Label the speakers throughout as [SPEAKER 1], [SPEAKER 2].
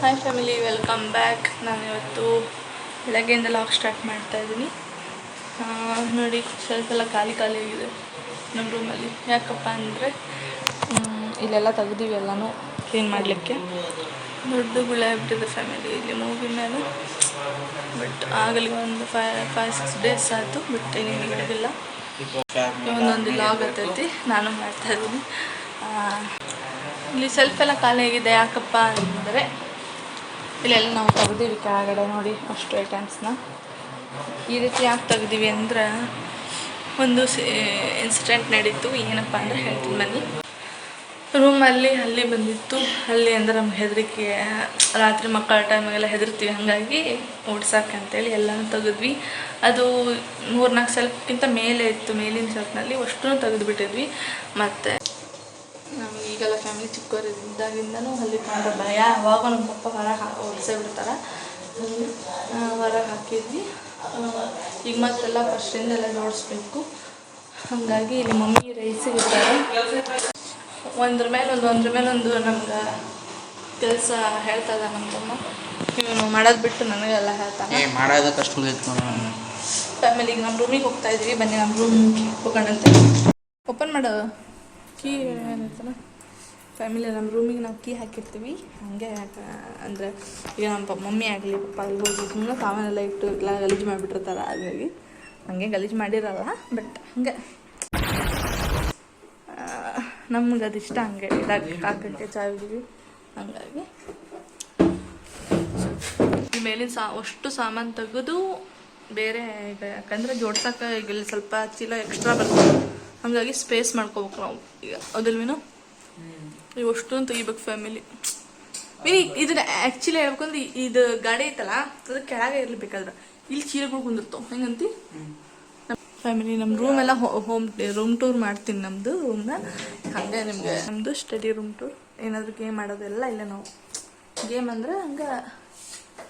[SPEAKER 1] Hi family welcome back ನಾನು ಇವತ್ತು ಬೆಳಗ್ಗೆಯಿಂದ ಲಾಗ್ ಸ್ಟಾರ್ಟ್ ಮಾಡ್ತಾ ಇದ್ದೀನಿ. ನೋಡಿ ಸ್ವಲ್ಪ ಎಲ್ಲ ಖಾಲಿ ಖಾಲಿ ಆಗಿದೆ ನಮ್ಮ ರೂಮಲ್ಲಿ ಯಾಕಪ್ಪ ಅಂದರೆ ಇಲ್ಲೆಲ್ಲ ತೆಗ್ದೀವಿ ಎಲ್ಲನೂ ಕ್ಲೀನ್ ಮಾಡಲಿಕ್ಕೆ. ದೊಡ್ಡ ಗುಳೆ ಬಿಟ್ಟಿದೆ ಫ್ಯಾಮಿಲಿ ಇಲ್ಲಿ ಮೂವಿ ಮೇಲೆ. ಬಟ್ ಆಗಲಿ ಒಂದು ಫೈ ಫೈವ್ ಸಿಕ್ಸ್ ಡೇಸ್ ಆಯಿತು ಬಟ್ ಇನ್ನೇನು ಹಿಡಿದಿಲ್ಲ. ಒಂದೊಂದು ಲಾಗ್ ಆಗ್ತೈತಿ ನಾನು ಮಾಡ್ತಾ ಇದ್ದೀನಿ. ಆ, ಇಲ್ಲಿ ಸ್ವಲ್ಪ ಎಲ್ಲ ಖಾಲಿ ಆಗಿದೆ ಯಾಕಪ್ಪ ಅಂದರೆ ಇಲ್ಲೆಲ್ಲ ನಾವು ತೆಗ್ದೀವಿ ಕೆಳಗಡೆ ನೋಡಿ ಅಷ್ಟು ಐಟಮ್ಸ್ನ ಈ ರೀತಿ ಯಾಕೆ ತೆಗ್ದೀವಿ ಅಂದ್ರೆ ಒಂದು ಇನ್ಸಿಡೆಂಟ್ ನಡೀತು. ಏನಪ್ಪ ಅಂದರೆ ಹೇಳ್ತೀನಿ ಬನ್ನಿ ರೂಮಲ್ಲಿ ಅಲ್ಲಿ ಬಂದಿತ್ತು. ಅಲ್ಲಿ ಅಂದ್ರೆ ನಮ್ಗೆ ಹೆದರಿಕೆ, ರಾತ್ರಿ ಮಕ್ಕಳ ಟೈಮಿಗೆಲ್ಲ ಹೆದರ್ತೀವಿ. ಹಾಗಾಗಿ ಓಡ್ಸೋಕೆ ಅಂತೇಳಿ ಎಲ್ಲನೂ ತೆಗೆದ್ವಿ. ಅದು ಮೂರ್ನಾಲ್ಕು ಸೆಲ್ಫ್ಗಿಂತ ಮೇಲೆ ಇತ್ತು. ಮೇಲಿನ ಸೆಲ್ಫ್ನಲ್ಲಿ ಅಷ್ಟೂ ತೆಗೆದುಬಿಟ್ಟಿದ್ವಿ. ಮತ್ತು ಈಗೆಲ್ಲ ಫ್ಯಾಮಿಲಿ ಚಿಕ್ಕವರಿದ್ದಾಗಿಂದನೂ ಅಲ್ಲಿ ಕಂಡ್ರೆ ಭಯ. ಅವಾಗ ನಮ್ಮ ಪಪ್ಪ ಹೊರಗೆ ಹಾ ಬಿಡ್ತಾರೆ. ಹೊರಗೆ ಹಾಕಿದ್ವಿ. ಈಗ ಮತ್ತೆಲ್ಲ ಫಸ್ಟಿಂದೆಲ್ಲ ನೋಡಿಸ್ಬೇಕು. ಹಾಗಾಗಿ ಇಲ್ಲಿ ಮಮ್ಮಿ ರೈಸಿಗೆ ಇದ್ದಾರೆ ಒಂದ್ರ ಮೇಲೊಂದು ಒಂದು ಒಂದ್ರ ಮೇಲೊಂದು ಒಂದು ನಮ್ಗೆ ಕೆಲಸ ಹೇಳ್ತಾ ಇದ್ದ ನಮ್ಮ ತಮ್ಮ. ಇವನು ಮಾಡೋದು ಬಿಟ್ಟು ನನಗೆಲ್ಲ ಹೇಳ್ತಾನೆ.
[SPEAKER 2] ಏ
[SPEAKER 1] ಈಗ ನಮ್ಮ ರೂಮಿಗೆ ಹೋಗ್ತಾ ಇದ್ವಿ. ಬನ್ನಿ ನಮ್ಮ ರೂಮ್ ಹೋಗೋಣಂತೆ. ಓಪನ್ ಮಾಡು. ಕೀ ಏನಂತಾನೆ ಫ್ಯಾಮಿಲಿ ನಮ್ಮ ರೂಮಿಗೆ ನಾವು ಕೀ ಹಾಕಿರ್ತೀವಿ. ಹಾಗೆ ಯಾಕೆ ಅಂದರೆ ಈಗ ನಮ್ಮ ಮಮ್ಮಿ ಆಗಲಿ, ಪಪ್ಪ ಆಗಲಿ ಹೋಗಿ ಸುಮ್ಮನೆ ಸಾಮಾನೆಲ್ಲ ಇಟ್ಟು ಎಲ್ಲ ಗಲೀಜು ಮಾಡಿಬಿಟ್ಟಿರ್ತಾರೆ ಹಾಗಾಗಿ ಹಂಗೆ ಗಲೀಜು ಮಾಡಿರಲ್ಲ ಬಟ್ ಹಂಗೆ. ನಮ್ಗೆ ಅದಿಷ್ಟ ಹಂಗೆ. ಇಡಕ್ಕೆ ಹಾಕಕ್ಕೆ ಹಂಗಾಗಿ. ಮೇಲಿನ ಸಾ, ಅಷ್ಟು ಸಾಮಾನು ತೆಗೆದು ಬೇರೆ ಈಗ ಯಾಕಂದ್ರೆ ಜೋಡ್ಸಕ್ಕೆ ಈಗ ಸ್ವಲ್ಪ ಚೀಲ ಎಕ್ಸ್ಟ್ರಾ ಬರ್ತದೆ. ಹಾಗಾಗಿ ಸ್ಪೇಸ್ ಮಾಡ್ಕೋಬೇಕು ನಾವು. ಈಗ ಅದಲ್ವೇನೋ? ಇವಷ್ಟು ತೆಗಿಬೇಕು ಫ್ಯಾಮಿಲಿ ಮೀನಿ ಇದನ್ನ ಆ್ಯಕ್ಚುಲಿ ಹೇಳ್ಬೇಕಂದ್ರೆ ಇದು ಗಾಡಿ ಐತಲ್ಲ ಅದು ಕೆಳಗೆ ಇರ್ಲಿಬೇಕಾದ್ರೆ ಇಲ್ಲಿ ಚೀಲಗಳು ಕುಂದಿರ್ತಾವ. ಹೆಂಗಂತಿ? ಫ್ಯಾಮಿಲಿ ನಮ್ಮ ರೂಮ್ ಎಲ್ಲ ಹೋಮ್ ರೂಮ್ ಟೂರ್ ಮಾಡ್ತೀನಿ ನಮ್ಮದು ರೂಮ್ನ ಹಾಗೆ ನಿಮಗೆ ನಮ್ಮದು ಸ್ಟಡಿ ರೂಮ್ ಟೂರ್ ಏನಾದರೂ ಗೇಮ್ ಆಡೋದೆಲ್ಲ ಇಲ್ಲ ನಾವು. ಗೇಮ್ ಅಂದ್ರೆ ಹಂಗೆ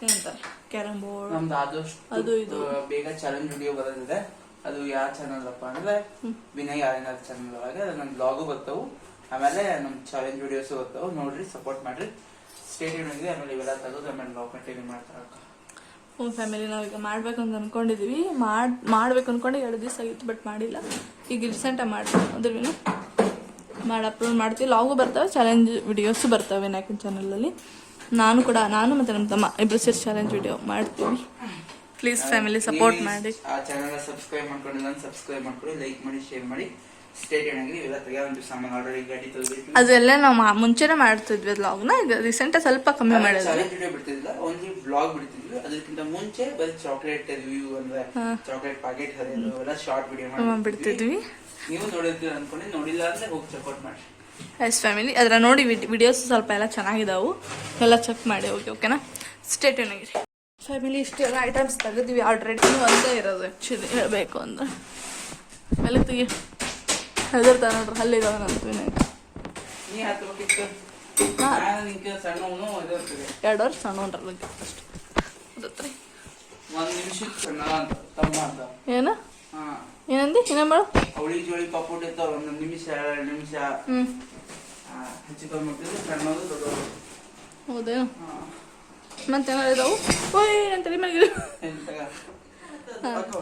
[SPEAKER 1] ಏನಂತಾರೆ? ಕ್ಯಾರಮ್ ಬೋರ್ಡ್
[SPEAKER 2] ನಮ್ದು ಆದಷ್ಟು
[SPEAKER 1] ಅದು ಇದು.
[SPEAKER 2] ಬೇಗ ಚಾಲೆಂಜ್ ವಿಡಿಯೋ ಬರೋದಿದೆ. ಅದು ಯಾವ ಚಾನಲ್ ಅಪ್ಪ ಅಂದ್ರೆ ವಿನಯ್ ಆರ್ಯನಾಥ್ ಚಾನಲ್ ಒಳಗೆ ಅದು ನಮ್ಮ ಬ್ಲಾಗು ಬರ್ತಾವು. ಆಮೇಲೆ ನಮ್ಮ ಚಾಲೆಂಜ್ ವಿಡಿಯೋಸ್ ಬರ್ತಾವು ನೋಡ್ರಿ ಸಪೋರ್ಟ್ ಮಾಡ್ರಿ. ಸ್ಟೇಟ್ ಇದೆ ಆಮೇಲೆ ಇವೆಲ್ಲ ತೆಗೆದು ಆಮೇಲೆ ನಾವು ಕಂಟಿನ್ಯೂ ಮಾಡ್ತಾರ
[SPEAKER 1] ಹ್ಞೂ ಫ್ಯಾಮಿಲಿ ನಾವೀಗ ಅಂತ ಅನ್ಕೊಂಡಿದೀವಿ. ಮಾಡ್ ಮಾಡ್ಬೇಕು ಅನ್ಕೊಂಡು ಎರಡು ದಿವಸ ಆಗಿತ್ತು ಬಟ್ ಮಾಡಿಲ್ಲ. ಈಗ ರೀಸೆಂಟಾಗಿ ಮಾಡ್ತೀವಿ ಅದ್ರೂ ಮಾಡಿ ಅಪ್ಲೋಡ್ ಮಾಡ್ತೀವಿ. ಲಾಗು ಬರ್ತವೆ ಚಾಲೆಂಜ್ ವಿಡಿಯೋಸು ಬರ್ತವೆ ವಿನಾಯಕನ ಚಾನಲಲ್ಲಿ ನಾನು ಕೂಡ ನಾನು ಮತ್ತು ನಮ್ಮ ತಮ್ಮ ಇಬ್ಬರು ಸೇರಿ ಚಾಲೆಂಜ್ ವಿಡಿಯೋ ಮಾಡ್ತೀವಿ. ಪ್ಲೀಸ್ ಫ್ಯಾಮಿಲಿ ಸಪೋರ್ಟ್ ಮಾಡಿ.
[SPEAKER 2] ಆ ಚಾನಲ್ ಸಬ್ಸ್ಕ್ರೈಬ್ ಮಾಡ್ಕೊಂಡಿಲ್ಲ ಸಬ್ಸ್ಕ್ರೈಬ್ ಮಾಡ್ಕೊಳ್ಳಿ ಲೈಕ್ ಮಾಡಿ ಶೇರ್ ಮಾಡಿ. ಏನಾಗಿದೆ
[SPEAKER 1] ಅದೆಲ್ಲ ನಾವು ಮುಂಚೆನೆ ಮಾಡ್ತಿದ್ವಿ ಲಾಗ್ನ ಈಗ ರೀಸೆಂಟ್ ಸ್ವಲ್ಪ ಕಮ್ಮಿ ಮಾಡಿದ್ವಿ
[SPEAKER 2] ಬಿಡ್ತಿದ್ದಿಲ್ಲ. Only blog ಬಿಡ್ತಿದ್ವಿ. ಅದಕ್ಕಿಂತ ಮುಂಚೆ ಬರೀ ಚಾಕ್ಲೇಟ್ ರಿವ್ಯೂ ಅಂದ್ರೆ ಚಾಕ್ಲೇಟ್ ಪ್ಯಾಕೆಟ್ ಹರಿಯೋದು ಎಲ್ಲ ಶಾರ್ಟ್ ವಿಡಿಯೋ ಮಾಡಿ
[SPEAKER 1] ಬಿಡ್ತಿದ್ವಿ.
[SPEAKER 2] ನೀವು ನೋಡಿರ್ತೀರ ಅನ್ಕೊಂಡು. ನೋಡಿಲ್ಲ ಅಂದ್ರೆ ಹೋಗಿ ಸಪೋರ್ಟ್ ಮಾಡಿ.
[SPEAKER 1] ಎಸ್ ಫ್ಯಾಮಿಲಿ ಅದರ ನೋಡಿ ವಿಡಿಯೋಸ್ ಸ್ವಲ್ಪ ಎಲ್ಲ ಚೆನ್ನಾಗಿದಾವು. ಎಲ್ಲ ಚೆಕ್ ಮಾಡಿ ಓಕೆ ಓಕೆನಾ ಸ್ಟೇಟ್ ಏನಾಗಿರಿ ಫ್ಯಾಮಿಲಿ ಇಷ್ಟೆಲ್ಲ ಐಟಮ್ಸ್ ತೆಗೆದ್ವಿ ಆಲ್ರೆಡಿ ಒಂದೇ ಇರೋದು ಆ್ಯಕ್ಚುಲಿ ಹೇಳಬೇಕು ಅಂದ್ರೆ. ಮೇಲೆ ತೆಗಿ. ಹೆದರ್ತಾನೆ ನೋಡ್ರಿ ಹಲ್ಲಿದಾವ
[SPEAKER 2] ನನ್ನ
[SPEAKER 1] ಎರಡು ವರ್ಷ ಸಣ್ಣ ಅಷ್ಟು.
[SPEAKER 2] ಅಂತ ತಮ್ಮ ಅಂತ.
[SPEAKER 1] ಏನು? ಏನಂದಿ? ಏನೇ ಮಾಡು
[SPEAKER 2] ಅವಳಿ ಜೋಳಿ ಪಪ್ಪುಟ್ ಇರ್ತಾವ ಒಂದು ನಿಮಿಷ ಎರಡು ನಿಮಿಷ. ಹೆಚ್ಚಿಕೊಂಡು ಮಾಡ್ತಿದ್ರೆ ಸಣ್ಣದು ದೊಡ್ಡದು.
[SPEAKER 1] ಹೌದೇನು?
[SPEAKER 2] ಹಾ.
[SPEAKER 1] ಮತ್ತೇನಾರು ಇದಾವು? ಓಯ್ ಅಂತ ನಿಮಗೆ ಮೇಲೆ?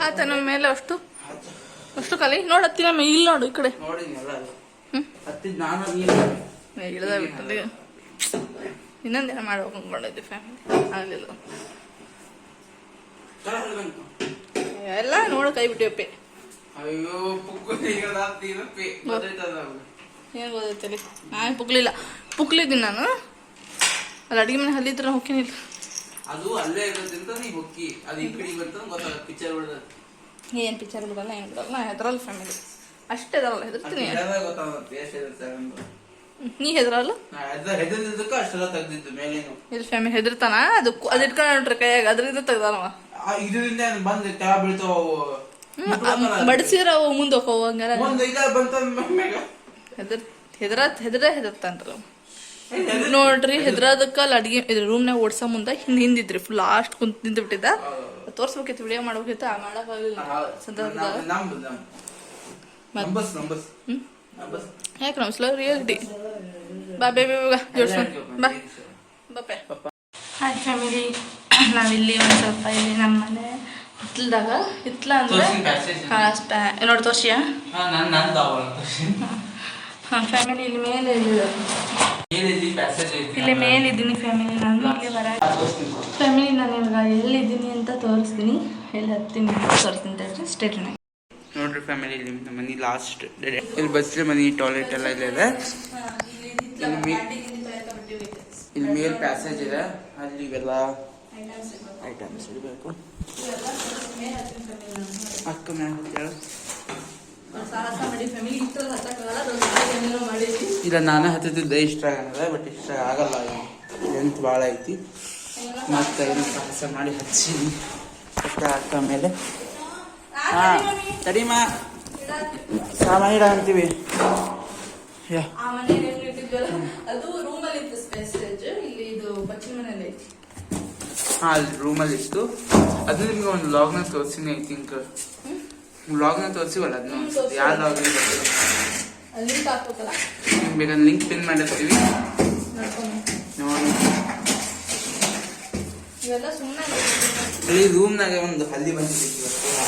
[SPEAKER 1] ಆತ ನಮ್ಮ ಮೇಲೆ ಅಷ್ಟು. ಅಷ್ಟು ಕಲಿ ನೋಡು ಹತ್ತಿನ ಇಲ್ಲ ನೋಡು ಈ ಕಡೆ. ಇಳ್ದ ಬಿಟ್ಟಲ್ಲಿ. ಇನ್ನೊಂದೇನ ಮಾಡ್ಬೇಕು ಅನ್ಕೊಂಡಿದ್ದೆ ಫ್ಯಾಮಿಲಿ ಆಗಲಿಲ್ಲ. ಎಲ್ಲ ನೋಡು ಕೈ ಬಿಟ್ಟಿವಪ್ಪೆ. ಏನು ಗೊತ್ತೈತಲ್ಲಿ ನಾನು ಪುಕ್ಲಿಲ್ಲ. ಪುಕ್ಲಿದ್ದೀನಿ ನಾನು. ಅಲ್ಲಿ ಅಡುಗೆ ಮನೆ ಹಲ್ಲಿದ್ರೆ ಹೊಕ್ಕಿನಿಲ್ಲ
[SPEAKER 2] ಅದು ಅಲ್ಲೇ ಇರೋದ್ರಿಂದ ನೀ ಹೊಕ್ಕಿ. ಅದು ಈ ಕಡೆ ಬರ್ತದೆ ಗೊತ್ತಾಗ ಪಿಕ್ಚರ್ ಹೊಡೆದ.
[SPEAKER 1] ಏನು ಪಿಕ್ಚರ್ ಬಿಡಲ್ಲ ಏನು ಬಿಡಲ್ಲ ನಾ ಹೆದರಲ್ಲ ಫ್ಯಾಮಿಲಿ ಅಷ್ಟೇ ಅದಲ್ಲ ಹೆದರ್ತೀನಿ. ನೀ ಹೆದರಲ್ಲ? ಇಲ್ಲಿ ಫ್ಯಾಮಿಲಿ ಹೆದರ್ತಾನ? ಅದು ಅದು ಇಟ್ಕೊಂಡು ನೋಡ್ರಿ ಕೈಯಾಗ ಅದರಿಂದ ತೆಗ್ದಾನವ.
[SPEAKER 2] ಇದರಿಂದ ಬಂದು ಕೆಳ ಬೀಳ್ತಾವ
[SPEAKER 1] ಬಡಿಸಿದ್ರ ಅವು ಮುಂದೆ ಹೋಗೋ ಹಂಗಾರ. ಹೆದರ್ ಹೆದರ ಹೆದರ ಹೆದರ್ತಾನ್ರಿ. ನೋಡ್ರಿ ಹೆದ್ರದಕ್ಕ ಅಲ್ಲಿ ಅಡಿಗೆ ಇದ್ರ ರೂಮ್ನಾಗ ಓಡ್ಸೋ ಮುಂದೆ ಹಿಂದ್ ಹಿಂದಿದ್ರಿ ಫುಲ್ ಲಾಸ್ಟ್ ಕುಂತ ನಿಂತು ಬಿಟ್ಟಿದ್ದ ತೋರ್ಸ್ಬೇಕಿತ್ತು ವಿಡಿಯೋ ಮಾಡ್ಬೇಕಿತ್ತು ಆ ಮಾಡಕ್ಕಾಗಲಿಲ್ಲ ಸಂದರ್ಭದಾಗ.
[SPEAKER 2] ಯಾಕೆ ನಮ್
[SPEAKER 1] ಸ್ಲೋ ರಿಯಾಲಿಟಿ ಬಾ ಬೇ ಬೇ ಬಾ ಬಪ್ಪೆ ಬಾ. ಬಾಪೆ ಫ್ಯಾಮಿಲಿ ನಾವಿಲ್ಲಿ ಒಂದು ಸ್ವಲ್ಪ ಇಲ್ಲಿ ನಮ್ಮ ಮನೆ ಹಿತ್ಲದಾಗ. ಹಿತ್ಲ ಅಂದ್ರೆ ನೋಡಿ ತೋರ್ಸಿಯಾ? ಹಾಂ ಫ್ಯಾಮಿಲಿ ಇಲ್ಲಿ ಮೇಲೆ ಇಲ್ಲಿ ಮೇಲಿದ್ದೀನಿ ಫ್ಯಾಮಿಲಿ ನಾನು ಇಲ್ಲಿ ಫ್ಯಾಮಿಲಿ ನಾನು ಇವಾಗ ಎಲ್ಲಿದ್ದೀನಿ ಅಂತ ತೋರಿಸ್ತೀನಿ. ಎಲ್ಲಿ ಹತ್ತೀನಿ ಅಂತ ತೋರಿಸ್ತೀನಿ ತೋರಿಸಿ ಸ್ಟೇಟ್
[SPEAKER 2] ನೋಡ್ರಿ ಫ್ಯಾಮಿಲಿ ಇಲ್ಲಿ ನಮ್ಮ ಮನೆ ಲಾಸ್ಟ್ ಇಲ್ಲಿ ಬಸ್ಲೆ ಮನೆ ಟಾಯ್ಲೆಟ್ ಎಲ್ಲ ಇಲ್ಲ ಇದೆ. ಇಲ್ಲಿ ಮೇ- ಇಲ್ಲಿ ಮೇಲ್ ಪ್ಯಾಸೇಜ್ ಇದೆ. ಅಲ್ಲಿ ಇವೆಲ್ಲ ಐಟಮ್ಸ್ ಇಡಬೇಕು ಅಕ್ಕ ಮ್ಯಾಮ್ ಹೇಳು ಇಲ್ಲ ನಾನೇ ಹತ್ತಿದ್ದೆ ಇಷ್ಟ ಆಗಲ್ಲ ಬಟ್ ಇಷ್ಟ ಆಗಲ್ಲ ಎಂತ ಭಾಳ ಐತಿ. ಮತ್ತೆ ಏನು ಸಾಹಸ ಮಾಡಿ ಹಚ್ಚಿ ಇಷ್ಟ ಅಕ್ಕ ಮೇಲೆ. ಹಾ ತಡಿಮ. ಸಾಮಾನ್ಯ ಇಡ ಅಂತೀವಿ. ಯಾ.
[SPEAKER 1] ಐತಿ.
[SPEAKER 2] ಹಾ ಅಲ್ಲಿ ರೂಮಲ್ಲಿ ಇತ್ತು ಅದು ನಿಮ್ಗೆ ಒಂದು ಲಾಗ್ನ ತೋರಿಸಿನಿ ಐ ಥಿಂಕ್ ಲಾಗ್ನ ತೋರಿಸಿವಲ್ಲ ಅದನ್ನ ಯಾವ ಲಾಗ್
[SPEAKER 1] ಅಲ್ಲಿ ಹಾಕ್ಬೇಕಲ್ಲ?
[SPEAKER 2] ಈಗ ಬೇಕಾದ್ರೆ ಲಿಂಕ್ ಪಿನ್ ಮಾಡಿರ್ತೀವಿ. ನೋಡಿ
[SPEAKER 1] ಇವೆಲ್ಲ ಸುಮ್ಮನೆ
[SPEAKER 2] ಇಲ್ಲಿ ರೂಮ್ನಾಗ ಒಂದು ಹಲ್ಲಿ ಇವತ್ತು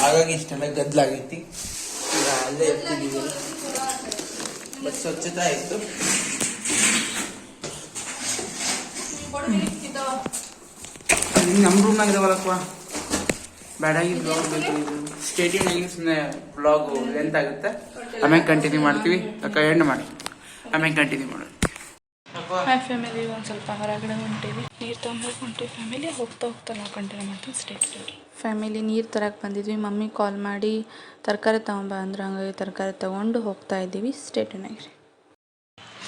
[SPEAKER 2] ಹಾಗಾಗಿ ಇಷ್ಟೆಲ್ಲ ಗದ್ದಲಾಗೈತಿ. ಈಗ ಅಲ್ಲೇ ಇರ್ತಿದ್ದೀವಿ ಬಟ್ ಸ್ವಚ್ಛತೆ ಆಯಿತು ನಮ್ಮ ರೂಮ್ನಾಗ ಇದಾವಲ್ಲಪ್ಪ ಬೇಡಾಗಿ ಬ್ಲಾಗ್ ಬೇಕು ಸ್ಟೇಟಿಂಗ್ ಸುಮ್ಮನೆ ಬ್ಲಾಗ್ ಲೆಂತ್ ಆಗುತ್ತೆ. ಆಮೇಲೆ ಕಂಟಿನ್ಯೂ ಮಾಡ್ತೀವಿ. ಅಕ್ಕ ಎಂಡ್ ಮಾಡಿ. ಆಮೇಲೆ ಕಂಟಿನ್ಯೂ ಮಾಡೋದು.
[SPEAKER 1] ಹಾಯ್ ಫ್ಯಾಮಿಲಿ ಒಂದು ಸ್ವಲ್ಪ ಹೊರಗಡೆ ಹೊಂಟೀವಿ. ನೀರು ತೊಗೊಂಬರಕ್ಕೆ ಹೊಂಟೀವಿ ಫ್ಯಾಮಿಲಿ ಹೋಗ್ತಾ ಹೋಗ್ತಾ ನಾವು ಕಂಟಿನ್ಯೂ ಮಾಡ್ತೀವಿ ಸ್ಟೇಟ್ ಫ್ಯಾಮಿಲಿ ನೀರು ತರಕ್ಕೆ ಬಂದಿದ್ವಿ. ಮಮ್ಮಿ ಕಾಲ್ ಮಾಡಿ ತರಕಾರಿ ತೊಗೊಂಬ ಅಂದ್ರೆ. ಹಂಗಾಗಿ ತರಕಾರಿ ತೊಗೊಂಡು ಹೋಗ್ತಾ ಇದ್ದೀವಿ. ಸ್ಟೇಟನಾಗಿ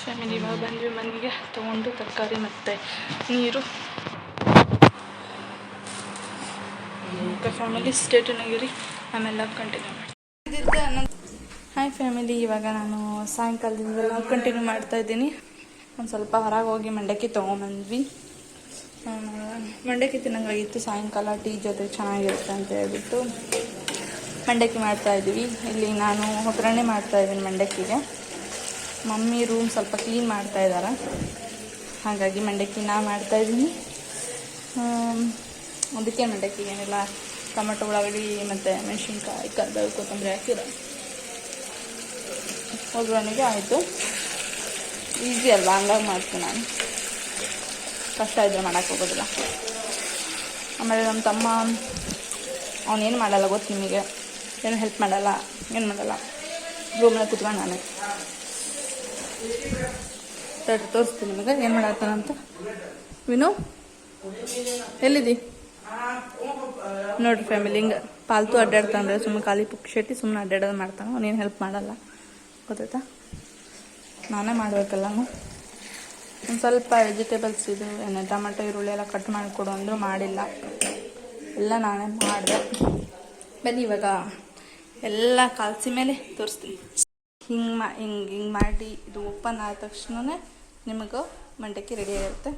[SPEAKER 1] ಫ್ಯಾಮಿಲಿ ಇವಾಗ ಬಂದ್ವಿ ಮನೆಗೆ. ತೊಗೊಂಡು ತರಕಾರಿ ಮತ್ತು ನೀರು. ಫ್ಯಾಮಿಲಿ ಸ್ಟೇಟನಾಗಿರಿ ಆಮೇಲೆ ಕಂಟಿನ್ಯೂ ಮಾಡ್ತೀನಿ ಹಾಯ್ ಫ್ಯಾಮಿಲಿ ಇವಾಗ ನಾನು ಸಾಯಂಕಾಲದಿಂದ ಲವ್ ಕಂಟಿನ್ಯೂ ಮಾಡ್ತಾ ಇದ್ದೀನಿ. ಒಂದು ಸ್ವಲ್ಪ ಹೊರಗೆ ಹೋಗಿ ಮಂಡಕ್ಕಿ ತೊಗೊಂಬಂದ್ವಿ. ಮಂಡಕ್ಕಿ ತಿನ್ನಂಗಾಗಿತ್ತು, ಸಾಯಂಕಾಲ ಟೀ ಜೊತೆ ಚೆನ್ನಾಗಿರುತ್ತೆ ಅಂತ ಹೇಳ್ಬಿಟ್ಟು ಮಂಡಕ್ಕಿ ಮಾಡ್ತಾ ಇದ್ದೀವಿ. ಇಲ್ಲಿ ನಾನು ಒಗ್ಗರಣೆ ಮಾಡ್ತಾ ಇದ್ದೀನಿ ಮಂಡಕ್ಕಿಗೆ. ಮಮ್ಮಿ ರೂಮ್ ಸ್ವಲ್ಪ ಕ್ಲೀನ್ ಮಾಡ್ತಾ ಇದ್ದಾರೆ ಹಾಗಾಗಿ ಮಂಡಕ್ಕಿ ನಾ ಮಾಡ್ತಾ ಇದ್ದೀನಿ. ಅದಕ್ಕೆ ಮಂಡಕ್ಕಿ ಏನಿಲ್ಲ, ಟೊಮೆಟೊ, ಉಳ್ಳಾಗಡ್ಡಿ ಮತ್ತು ಮೆಣಸಿನ್ಕಾಯಿ, ಕರ್ಬೇವು, ಕೊತ್ತಂಬರಿ ಹಾಕಿರ ಒಗ್ಗರಣೆಗೆ ಆಯಿತು. ಈಸಿ ಅಲ್ವಾ? ಹಂಗಾಗಿ ಮಾಡ್ತೀನಿ ನಾನು. ಕಷ್ಟ ಇದ್ದರೆ ಮಾಡೋಕ್ಕೆ ಹೋಗೋದಿಲ್ಲ. ಆಮೇಲೆ ನಮ್ಮ ತಮ್ಮ ಅವನೇನು ಮಾಡಲ್ಲ ಗೊತ್ತು ನಿಮಗೆ? ಏನು ಹೆಲ್ಪ್ ಮಾಡಲ್ಲ, ಏನು ಮಾಡಲ್ಲ. ರೂಮ್ನಾಗ ಕುತ್ಕೊಂಡು ನಾನು. ತೋರಿಸ್ತೀನಿ ನಿಮಗೆ, ಏನು ಮಾಡತ್ತಾನಂತ ವಿನು ಎಲ್ಲಿದ್ದಿ ನೋಡ್ರಿ ಫ್ಯಾಮಿಲಿ, ಹಿಂಗೆ ಪಾಲ್ತು ಅಡ್ಡಾಡ್ತಾನೆ ಸುಮ್ಮನೆ ಖಾಲಿ ಶೆಟ್ಟಿ ಸುಮ್ಮನೆ ಅಡ್ಡಾಡೋದು ಮಾಡ್ತಾನೆ ಅವನೇನು ಹೆಲ್ಪ್ ಮಾಡಲ್ಲ. ಗೊತ್ತಾಯ್ತಾ? ನಾನೇ ಮಾಡಬೇಕಲ್ಲ ಒಂದು ಸ್ವಲ್ಪ ವೆಜಿಟೇಬಲ್ಸ್ ಇದು ಏನು ಟೊಮೆಟೊ, ಈರುಳ್ಳಿ ಎಲ್ಲ ಕಟ್ ಮಾಡಿಕೊಡು ಅಂದರೂ ಮಾಡಿಲ್ಲ. ಎಲ್ಲ ನಾನೇ ಮಾಡಿದೆ. ಬನ್ನಿ ಇವಾಗ ಎಲ್ಲ ಕಲಸಿ ಮೇಲೆ ತೋರಿಸ್ತೀನಿ. ಹಿಂಗೆ ಮಾ ಹಿಂಗೆ ಹಿಂಗೆ ಮಾಡಿ ಇದು ಓಪನ್ ಆದ ತಕ್ಷಣವೇ ನಿಮಗೆ ಮಂಡಕ್ಕಿ ರೆಡಿ ಆಗಿರುತ್ತೆ.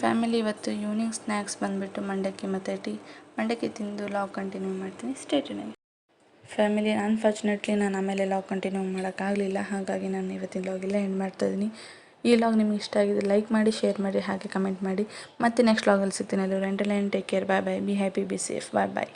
[SPEAKER 1] ಫ್ಯಾಮಿಲಿ ಇವತ್ತು ಈವ್ನಿಂಗ್ ಸ್ನ್ಯಾಕ್ಸ್ ಬಂದುಬಿಟ್ಟು ಮಂಡಕ್ಕಿ ಮತ್ತು ಟೀ ಮಂಡಕ್ಕಿ ತಿಂದು ಲಾಗ್ ಕಂಟಿನ್ಯೂ ಮಾಡ್ತೀನಿ. ಸ್ಟೇಟಿನಾಗಿ ಫ್ಯಾಮಿಲಿ ಅನ್ಫಾರ್ಚುನೇಟ್ಲಿ ನಾನು ಆಮೇಲೆ ಲಾಗ್ ಕಂಟಿನ್ಯೂ ಮಾಡೋಕ್ಕಾಗಲಿಲ್ಲ. ಹಾಗಾಗಿ ನಾನು ಇವತ್ತಿನ ಲಾಗೆಲ್ಲ ಎಂಡ್ ಮಾಡ್ತಾಯಿದ್ದೀನಿ ಈ ಲಾಗ್ ನಿಮ್ಗೆ ಇಷ್ಟ ಆಗಿದೆ ಲೈಕ್ ಮಾಡಿ ಶೇರ್ ಮಾಡಿ, ಹಾಗೆ ಕಮೆಂಟ್ ಮಾಡಿ. ಮತ್ತೆ ನೆಕ್ಸ್ಟ್ ಲಾಗಲ್ಲಿ ಸಿಗ್ತೀನಿ. Rental and take care bye bye be happy be safe bye bye